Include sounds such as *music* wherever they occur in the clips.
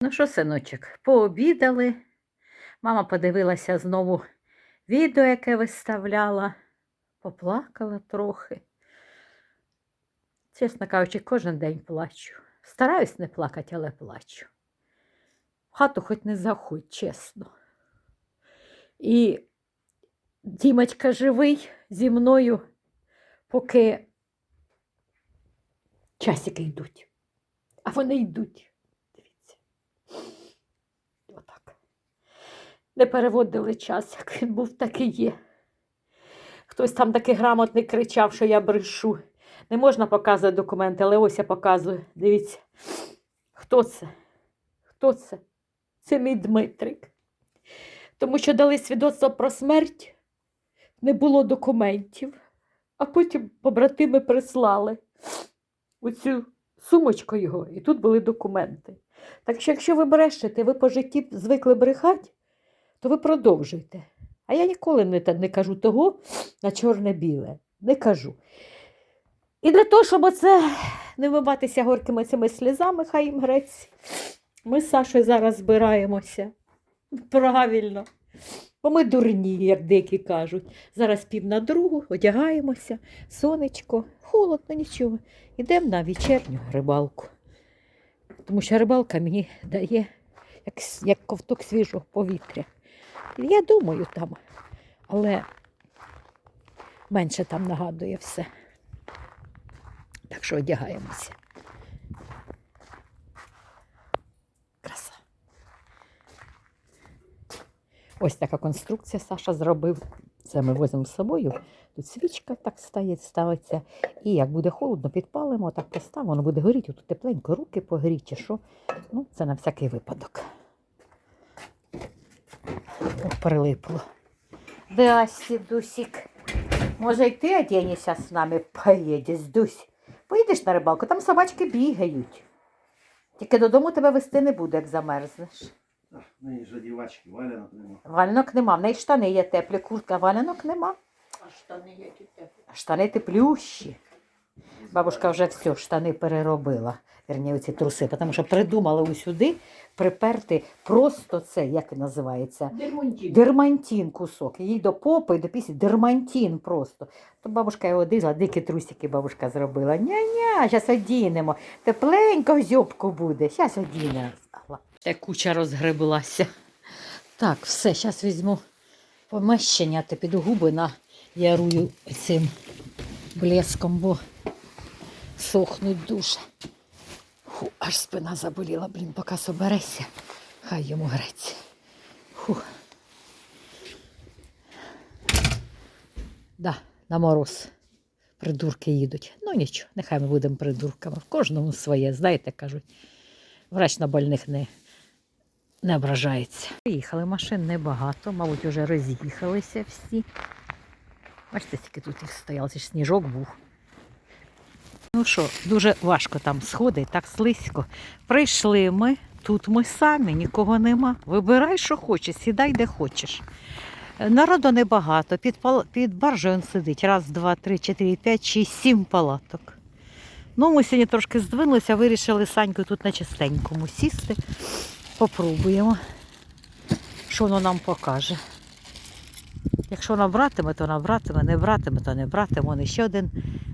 Ну що, синочок, пообідали. Мама подивилася знову відео, яке виставляла, поплакала трохи. Чесно кажучи, кожен день плачу. Стараюсь не плакати, але плачу. В хату хоч не заходь, чесно. І Дімочка живий зі мною, поки часики йдуть. А вони йдуть. Дивіться. Отак. Не переводили час, як він був, так і є. Хтось там такий грамотний кричав, що я брешу. Не можна показувати документи, але ось я показую. Дивіться. Хто це? Хто це? Це мій Дмитрик. Тому що дали свідоцтво про смерть, не було документів, а потім побратими прислали оцю сумочку його, і тут були документи. Так що, якщо ви брешете, ви по житті звикли брехати, то ви продовжуйте. А я ніколи не, не кажу того на чорне-біле. Не кажу. І для того, щоб оце не вимиватися горькими цими слізами, хай їм грець, ми з Сашою зараз збираємося. Правильно. Бо ми дурні, як деякі кажуть. Зараз пів на другу, одягаємося, сонечко, холодно, нічого. Йдемо на вечірню рибалку. Тому що рибалка мені дає як, як ковток свіжого повітря. Я думаю там, але менше там нагадує все. Так що одягаємося. Краса. Ось така конструкція Саша зробив. Це ми возимо з собою. Тут свічка так стоїть, ставиться. І як буде холодно, підпалимо, так поставимо, воно буде горіти, тут тепленько, руки погоріть чи що. Ну, це на всякий випадок. Прилипло. Дасі, Дусік. Може, й ти одінешся з нами поїдеш, Дусь. Поїдеш на рибалку, там собачки бігають. Тільки додому тебе вести не буду, як замерзнеш. Ах, В неї ж одівачки, валянок нема. Валянок нема, в неї штани є теплі, куртка, валянок нема. А штани які теплі. А Штани теплющі. Бабушка вже все, штани переробила. Вірні, оці труси, тому що придумали усюди приперти просто це, як називається, Дермунтін. дермантин кусок. Їй до попи, до пісні дермантин просто. То бабушка його одягла, дикі трусики бабушка зробила. Ня-ня, зараз одінемо. Тепленько в зьобку буде. Зараз одінемо. Та куча розгреблася. Так, все, зараз візьму помещення та піду губи на ярую цим блеском, бо сохнуть дуже. Фу, аж спина заболіла, блін, поки собереся, хай йому греться. Фу. Да, на мороз. Придурки їдуть. Ну нічого, нехай ми будемо придурками. В кожному своє, знаєте, кажуть. Врач на больних не, не ображається. Приїхали машин небагато, мабуть, вже роз'їхалися всі. Бачите, скільки тут їх стояло, це ж сніжок був. Ну що, дуже важко там сходить, так слизько. Прийшли ми, тут ми самі, нікого нема. Вибирай, що хочеш, сідай, де хочеш. Народу небагато, під, пал... під баржею сидить. Раз, два, три, чотири, п'ять, шість, сім палаток. Ну, ми сьогодні трошки здвинулися, вирішили з Санькою тут на чистенькому сісти. Попробуємо, що воно нам покаже. Якщо вона братиме, то вона братиме, не братиме, то не братиме. Вон ще один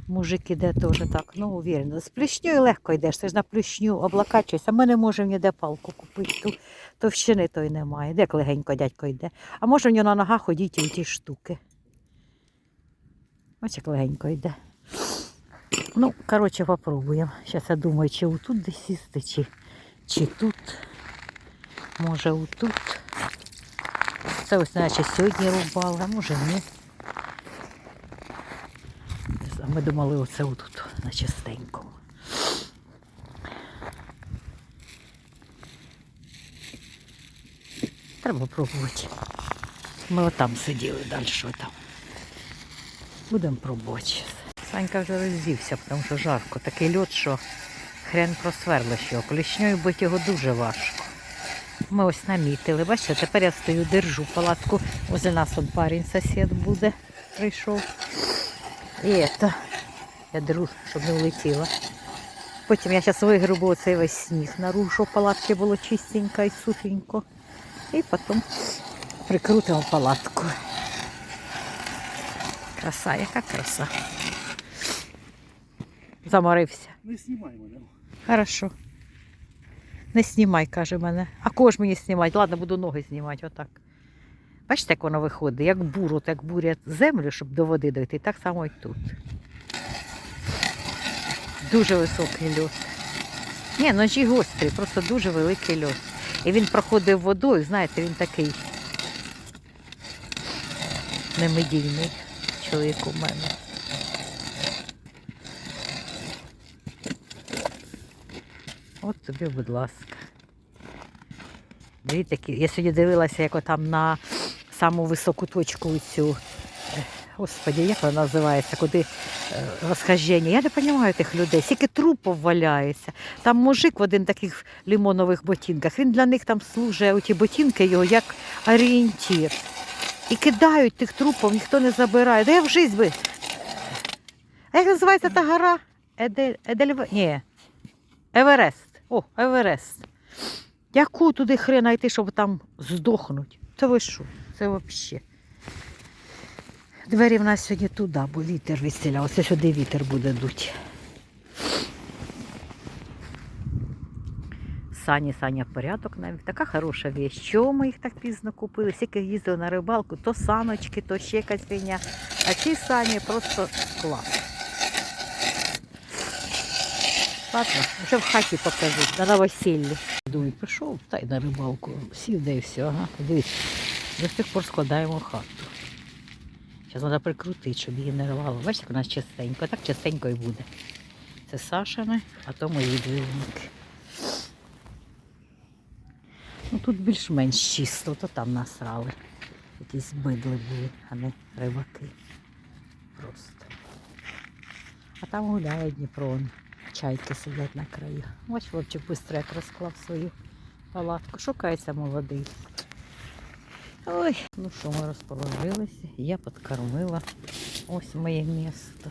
мужик іде теж так, ну, уверенно. З плюшньою легко йдеш, ти ж на плюшню облакачуєшся. Ми не можемо ніде палку купити, ту товщини той немає. Де легенько дядько йде. А може в нього на ногах ходіть і ті штуки. Ось як легенько йде. Ну, коротше, попробуємо. Зараз я думаю, чи отут десь сісти, чи, чи тут. Може, отут. Це ось наче сьогодні рубали, а може ні. Ми думали оце отут, на чистенькому. Треба пробувати. Ми отам сиділи далі, там. Будемо пробувати. Санька вже роздівся, тому що жарко. Такий льод, що хрен просверлиш його. Клішньою бити його дуже важко. Ми ось намітили. Бачите, тепер я стою, держу палатку. Возле нас от парень сусід буде, прийшов. І це, я держу, щоб не влетіла. Потім я зараз вигребу оцей весь сніг наружу, щоб палатки було чистенько і сухенько. І потім прикрутимо палатку. Краса, яка краса. Заморився. Не знімай мене. Хорошо. Не знімай, каже мене. А кого ж мені знімати? Ладно, буду ноги знімати отак. Бачите, як воно виходить, як буру, так бурять землю, щоб до води дойти, так само і тут. Дуже високий льот. Ні, ножі гострі, просто дуже великий льот. І він проходив водою, знаєте, він такий немедійний чоловік у мене. От тобі, будь ласка. Дивіться, я сьогодні дивилася, як там на саму високу точку цю. е, Господі, як вона називається, куди е. Я не розумію тих людей, скільки трупів валяється. Там мужик в один таких лимонових ботинках. Він для них там служить, оті ботинки його як орієнтір. І кидають тих трупів, ніхто не забирає. Де я в житті би? А як називається та гора? Едель... Едельве... Ні. Еверест. О, Еверест. Яку туди хрена йти, щоб там здохнуть? Та ви що? Це взагалі. Двері в нас сьогодні туди, бо вітер висіляв. Ось сюди вітер буде дуть. Сані, Саня, порядок навіть. Така хороша віч. Чого ми їх так пізно купили? Скільки їздили на рибалку, то саночки, то ще якась фігня. А ці сані просто клас. Ладно, вже в хаті покажу, на новосіллі. Думаю, пішов та й на рибалку. Сів де і все, ага. Дивіться, до сих пор складаємо хату. Зараз треба прикрутити, щоб її не рвало. Бачите, як у нас частенько, так частенько і буде. Це Сашини, а то мої двірники. Ну тут більш-менш чисто, то там насрали. Якісь бидли були, а не рибаки. Просто. А там гуляє Дніпро. Чайки сидять на краю. Ось хлопчик швидко як розклав свою палатку. Шукається молодий. Ой, ну що, ми розположилися. Я підкормила. Ось моє місто.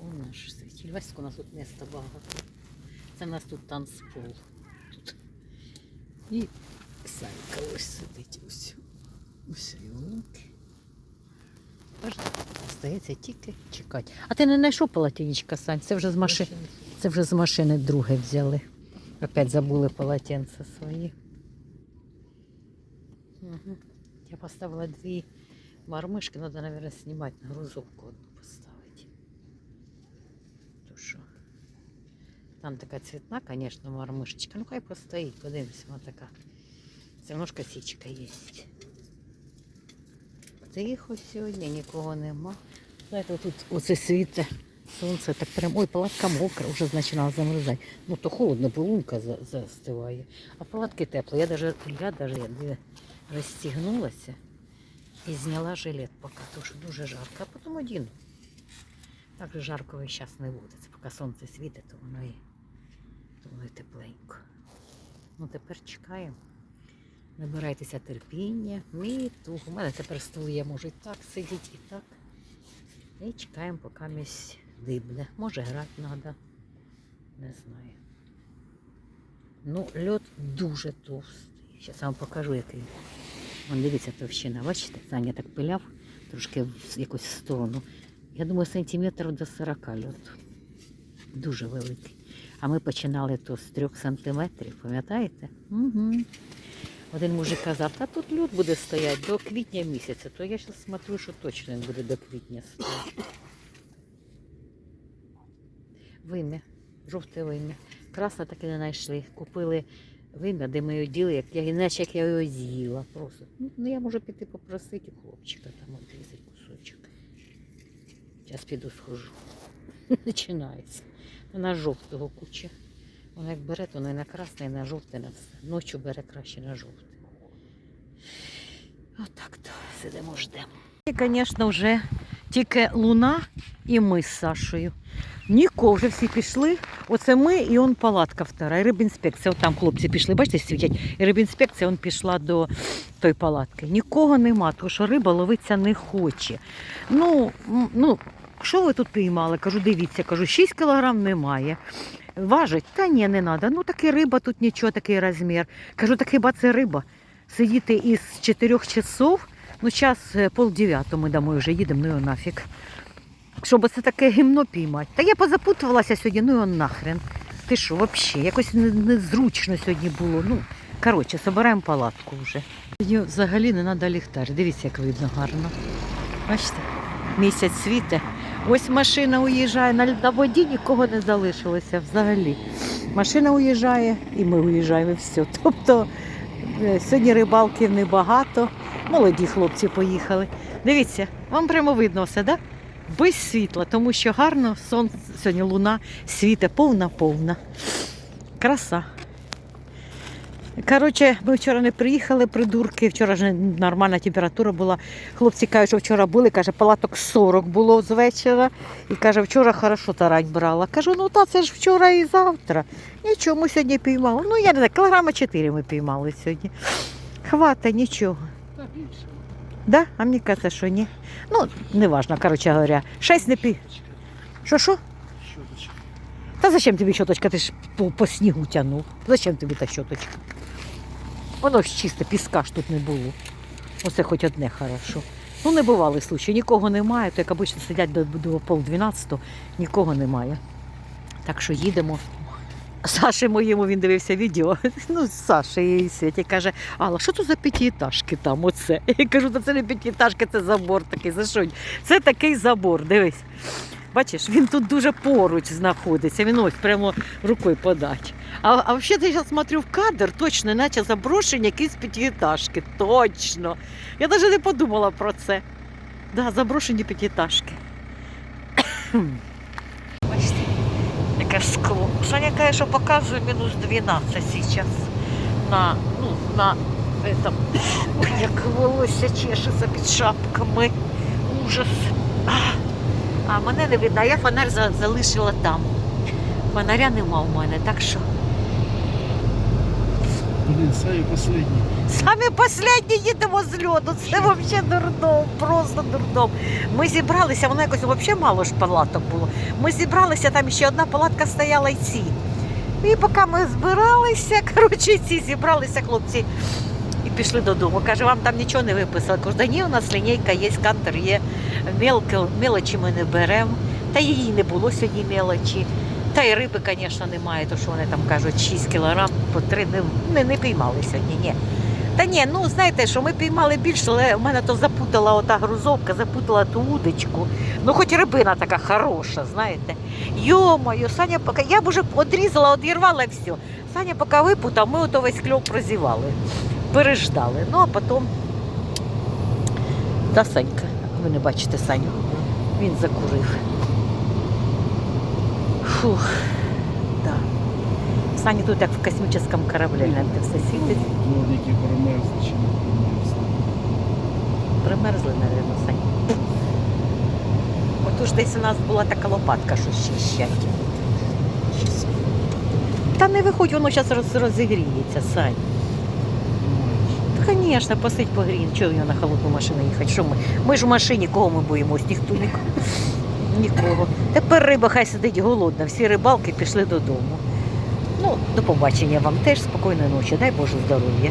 О, наш світіль. Бачите, у нас тут місто багато. Це у нас тут танцпол. Тут. І Санька ось сидить ось. Ось юнки. Здається, тільки чекати. А ти не знайшов полотенечка, Сань? Це вже з машини. Це вже з машини друге взяли. Опять забули полотенце свої. Угу. Я поставила дві мармишки, треба, мабуть, знімати на одну поставити. То що? Там така цвітна, звісно, мармишечка. Ну хай постоїть, подивимось, вона така. Це ж косичка є. Тихо сьогодні, нікого нема. Знаєте, тут оце світе сонце, так прям, ой, палатка мокра, вже починала замерзати. Ну то холодно, полунка за- застиває. А палатки тепло. Я даже, я диви, розстігнулася і зняла жилет поки, тому що дуже жарко, а потім одіну. Так же жарко весь час не буде. Це поки сонце світить, то воно і, то воно і тепленько. Ну тепер чекаємо. Набирайтеся терпіння, мій тух. У мене тепер стол я можу і так сидіти, і так. І чекаємо, поки місць дибне. Може грати треба. Не знаю. Ну, льот дуже товстий. Зараз вам покажу, який. Вон дивіться товщина. Бачите, Саня так пиляв трошки в якусь сторону. Я думаю, сантиметрів до 40 льот. Дуже великий. А ми починали то з 3 сантиметрів, пам'ятаєте? Угу. Один мужик казав, та тут лід буде стояти до квітня місяця, то я зараз смотрю, що точно він буде до квітня стояти. Вим'я, жовте вим'я. Красне таки не знайшли. Купили ми його діли, як я, іначе як я його з'їла. Просто. Ну, ну, я можу піти попросити хлопчика, там відрізати кусочок. Зараз піду схожу. *laughs* Починається. Вона жовтого куча. Вона як бере, то не на красне, і на жовте, на все. Ночі бере краще на жовте. Отак то сидимо, ждемо. І, звісно, вже тільки луна і ми з Сашою. Нікого вже всі пішли. Оце ми і он палатка втора. І рибінспекція. От там хлопці пішли, бачите, світять. І рибінспекція он пішла до тої палатки. Нікого нема, тому що риба ловиться не хоче. Ну, ну, що ви тут піймали? Кажу, дивіться, кажу, 6 кілограм немає. Важить? Та ні, не треба. Ну таки риба тут нічого, такий розмір. Кажу, так хіба це риба? Сидіти із 4 часов, ну час е, пол ми домой вже їдемо, ну його нафіг. Щоб це таке гімно піймати. Та я позапутувалася сьогодні, ну його нахрен. Ти що, взагалі, якось незручно сьогодні було. Ну, коротше, збираємо палатку вже. Сьогодні взагалі не треба ліхтар. Дивіться, як видно гарно. Бачите? Місяць світе. Ось машина уїжджає, на, воді нікого не залишилося взагалі. Машина уїжджає і ми уїжджаємо і все. *laughs* Тобто сьогодні рибалків небагато. Молоді хлопці поїхали. Дивіться, вам прямо видно все, так? Да? Без світла, тому що гарно сонце, сьогодні луна світа повна-повна. Краса. Коротше, ми вчора не приїхали, придурки. Вчора ж нормальна температура була. Хлопці кажуть, що вчора були, каже, палаток 40 було з вечора. І каже, вчора хорошо тарань брала. Кажу, ну та це ж вчора і завтра. Нічого, ми сьогодні піймали. Ну, я не знаю, кілограма 4 ми піймали сьогодні. Хвата, нічого. Та більше. Да? А мені кажеться, що ні. Ну, неважно, коротше говоря. Шесть не пі. Що, що? Та зачем тобі щоточка? Ти ж по, по снігу тягнув. Зачем тобі та щоточка? Воно ж чисте, піска ж тут не було. Оце хоч одне хорошо. Ну, не бували случаї, нікого немає, то як обично сидять до, до пол дванадцятого, нікого немає. Так що їдемо. Саші моєму він дивився відео. *laughs* Ну, Саша і Світі каже, Алла, що це за п'ятиэтажки там? Оце? *laughs* Я кажу, це не п'ятиэтажки, це забор такий. За що? Це такий забор, дивись. Бачиш, він тут дуже поруч знаходиться, він ось прямо рукою подать. А, а взагалі я смотрю в кадр, точно, наче заброшені якісь п'ятиэтажки. Точно. Я навіть не подумала про це. Да, заброшені п'ятиэтажки. Бачите, яке скло. Саня каже, що показує мінус 12 зараз. На, ну, на этом. Ой, як волосся чешеться під шапками. Ужас. А, мене не видно, я фонарь залишила там. Фонаря нема в мене, так що Блин, Саю последний. Самі останні їдемо з льоду. Це взагалі дурдом, просто дурдом. Ми зібралися, воно якось взагалі мало ж палаток було. Ми зібралися, там ще одна палатка стояла і ці. І поки ми збиралися, *laughs* коротше, ці зібралися хлопці і пішли додому. Каже, вам там нічого не виписали. Кажу, да ні, у нас лінійка є, кантер є, мелко, мелочі ми не беремо. Та її не було сьогодні мелочі. Та й риби, звісно, немає, то що вони там кажуть, 6 кілограм по 3 не, не, не піймали сьогодні, ні. Та ні, ну знаєте, що ми піймали більше, але в мене то запутала ота грузовка, запутала ту удочку. Ну, хоч рибина така хороша, знаєте. Йо-моє, Саня поки. Я б уже одрізала, одірвала все. Саня поки випутав, ми ото весь кльов прозівали. Переждали. Ну, а потім. Та Санька, ви не бачите Саню. Він закурив. Фух, да. Саня тут як в космічному кораблі, гляньте, все світить. Плодики промерзли чи не промерзли. Примерзли, мабуть, Сань. Отож десь у нас була така лопатка, що щищать. Та не виходь, воно зараз розігріється, Сань. Звісно, посидь погрій. Чого його на холодну машину їхати? Що ми? Ми ж в машині, кого ми боїмось? Ніхто нікого. *laughs* Нікого. Тепер риба хай сидить голодна, всі рибалки пішли додому. Ну, до побачення вам теж, спокійної ночі, дай Боже здоров'я.